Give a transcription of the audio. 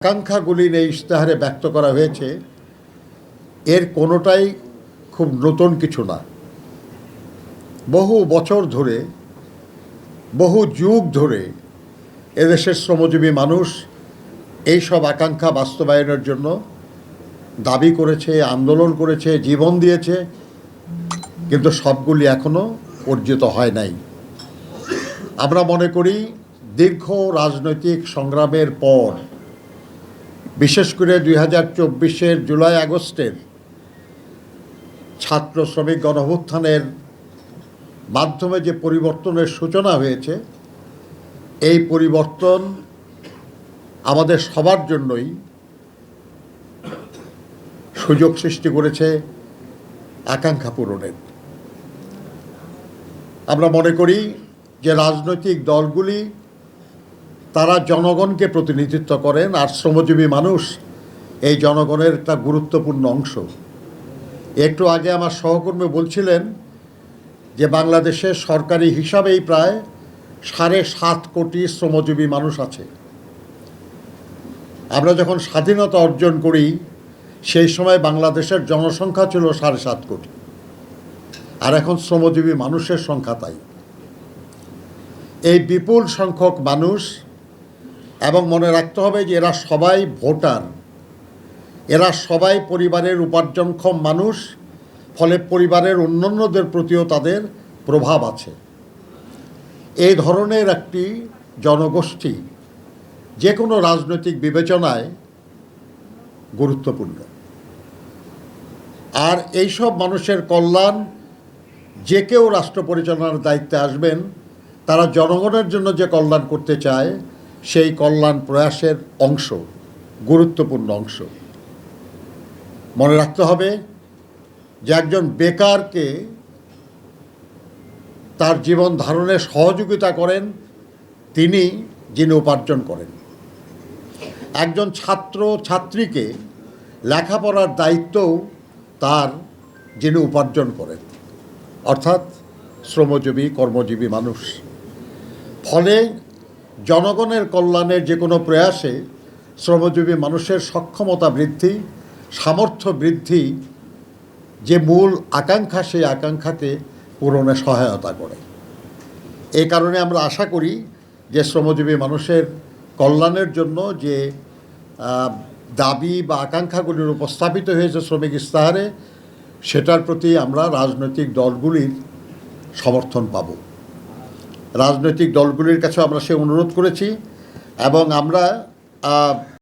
আকাঙ্ক্ষাগুলি এই ইশতেহারে ব্যক্ত করা হয়েছে, এর কোনোটাই খুব নতুন কিছু না। বহু বছর ধরে, বহু যুগ ধরে এদেশের শ্রমজীবী মানুষ এই সব আকাঙ্ক্ষা বাস্তবায়নের জন্য দাবি করেছে, আন্দোলন করেছে, জীবন দিয়েছে, কিন্তু সবগুলি এখনও অর্জিত হয় নাই। আমরা মনে করি, দীর্ঘ রাজনৈতিক সংগ্রামের পর বিশেষ করে দুই হাজার চব্বিশের জুলাই আগস্টের ছাত্র শ্রমিক গণভুত্থানের মাধ্যমে যে পরিবর্তনের সূচনা হয়েছে, এই পরিবর্তন আমাদের সবার জন্যই সুযোগ সৃষ্টি করেছে আকাঙ্ক্ষা পূরণের। আমরা মনে করি যে রাজনৈতিক দলগুলি তারা জনগণকে প্রতিনিধিত্ব করেন আর শ্রমজীবী মানুষ এই জনগণের একটা গুরুত্বপূর্ণ অংশ। একটু আগে আমার সহকর্মী বলছিলেন যে বাংলাদেশের সরকারি হিসাবেই প্রায় সাড়ে সাত কোটি শ্রমজীবী মানুষ আছে। আমরা যখন স্বাধীনতা অর্জন করি, সেই সময় বাংলাদেশের জনসংখ্যা ছিল সাড়ে সাত কোটি। আর এখন শ্রমজীবী মানুষের সংখ্যা তাই। এই বিপুল সংখ্যক মানুষ এবং মনে রাখতে হবে যে এরা সবাই ভোটার। এরা সবাই পরিবারের উপার্জনক্ষম মানুষ, ফলে পরিবারের অন্যান্যদের প্রতিও তাদের প্রভাব আছে। এই ধরনের একটি জনগোষ্ঠী যে কোনো রাজনৈতিক বিবেচনায় গুরুত্বপূর্ণ। আর এইসব মানুষের কল্যাণ, যে কেউ রাষ্ট্র পরিচালনার দায়িত্বে আসবেন, তারা জনগণের জন্য যে কল্যাণ করতে চায় সেই কল্যাণ প্রয়াসের অংশ, গুরুত্বপূর্ণ অংশ। মনে রাখতে হবে যে একজন বেকারকে তার জীবন ধারণে সহযোগিতা করেন তিনি যিনি উপার্জন করেন। একজন ছাত্র, ছাত্রীকে লেখাপড়ার দায়িত্বও তার যিনি উপার্জন করেন। অর্থাৎ শ্রমজীবী, কর্মজীবী মানুষ। ফলে জনগণের কল্যাণের যে কোনো প্রয়াসে শ্রমজীবী মানুষের সক্ষমতা বৃদ্ধি, সামর্থ্য বৃদ্ধি যে মূল আকাঙ্ক্ষা, সেই আকাঙ্ক্ষাকে পূরণে সহায়তা করে। এ কারণে আমরা আশা করি যে শ্রমজীবী মানুষের কল্যাণের জন্য যে দাবি বা আকাঙ্ক্ষাগুলির উপস্থাপিত হয়েছে শ্রমিক ইস্তাহারে, সেটার প্রতি আমরা রাজনৈতিক দলগুলির সমর্থন পাব। রাজনৈতিক দলগুলির কাছে আমরা সে অনুরোধ করেছি এবং আমরা